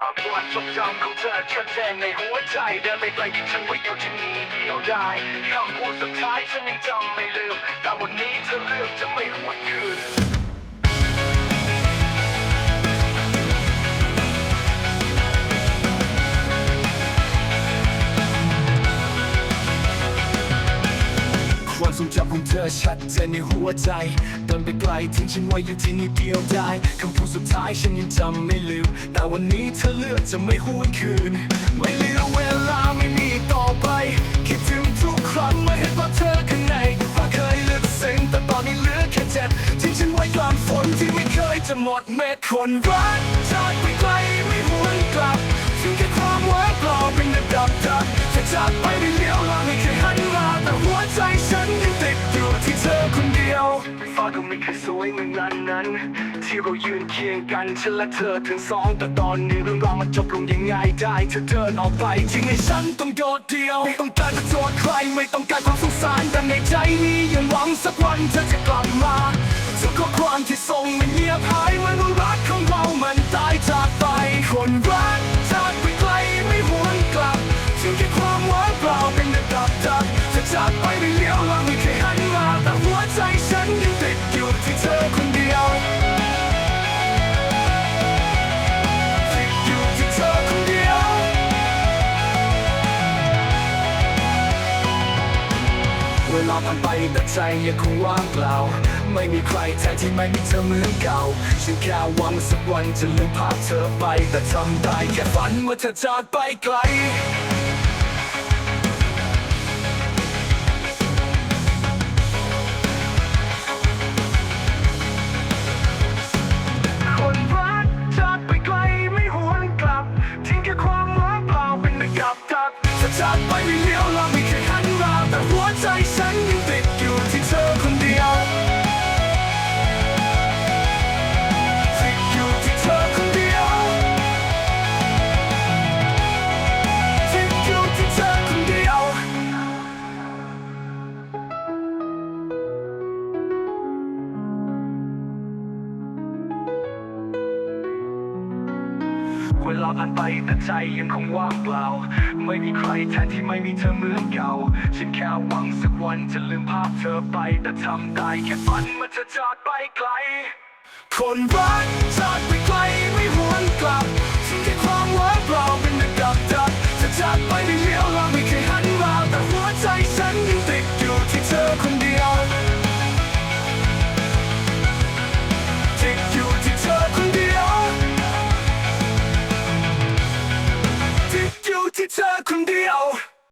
เอาความทรงจำของเธอชัดเจนในหัวใจเดินไปไกลที่ฉันไว้อยู่ที่นี่เดียวได้คำพูดสุดท้ายฉันยังจำไม่ลืมแต่วันนี้เธอเลือกจะไม่หวนคืน ของเธอชัดเจนในหัวใจเดินไปไกลทิ้งฉันไว้อยู่ที่นี่เดียวได้คำพูดสุดท้ายฉันยังจำไม่ลืมแต่วันนี้เธอเลือกจะไม่หวนคืน ไม่เหลือเวลาไม่มีต่อไป คิดถึงทุกครั้งเมื่อเห็นว่าเธอข้างในว่าเคยลึกซึ้งแต่ตอนนี้เหลือแค่เจ็บทิ้งฉันไว้กลางฝนที่ไม่เคยจะหมดเม็ดคนรักจากไปไกลไม่หวนกลับถึงแค่ความว่างเปล่าเป็นระดับดับจะจากไปไม่เลี้ยวหลังไม่ ที่เรายืนเคียงกันฉันและเธอทั้งสองแต่ตอนนี้เรื่องราวมันจบลงยังไงได้เธอเดินออกไปทิ้งให้ฉันต้องโดดเดียวไม่ต้องการจะโทษใครไม่ต้องการความสงสารแต่ในใจนี้ยังหวังสักวันเธอจะกลับมาทุกข้อความที่ส่งมันเงียบหายเหมือนว่ารักของเรามันตายจากไปคนรักจากไปไกลไม่หวนกลับถึงแค่ความว่างเปล่าเป็นระดับดับจะจากไปไม่เลี้ยวหลัง ผ่านไปแต่ใจยังคงว่างเปล่า ไม่มีใครแทนที่ไม่มีเธอเหมือนเก่า ฉันแค่หวังสักวันจะลืมภาพเธอไป แต่ทำได้แค่ฝันว่าเธอจากไปไกลคนรักจากไปไกลไม่หวนกลับทิ้งแค่ความว่างเปล่าเป็นระกับดักจะจากไปไม่เลี้ยว เวลาผ่านไปแต่ใจยังคงว่างเปล่า ไม่มีใครแทนที่ไม่มีเธอเหมือนเก่า ฉันแค่หวังสักวันจะลืมภาพเธอไป แต่ทำได้แค่ฝันเมื่อเธอจากไปไกล คนรักจากไป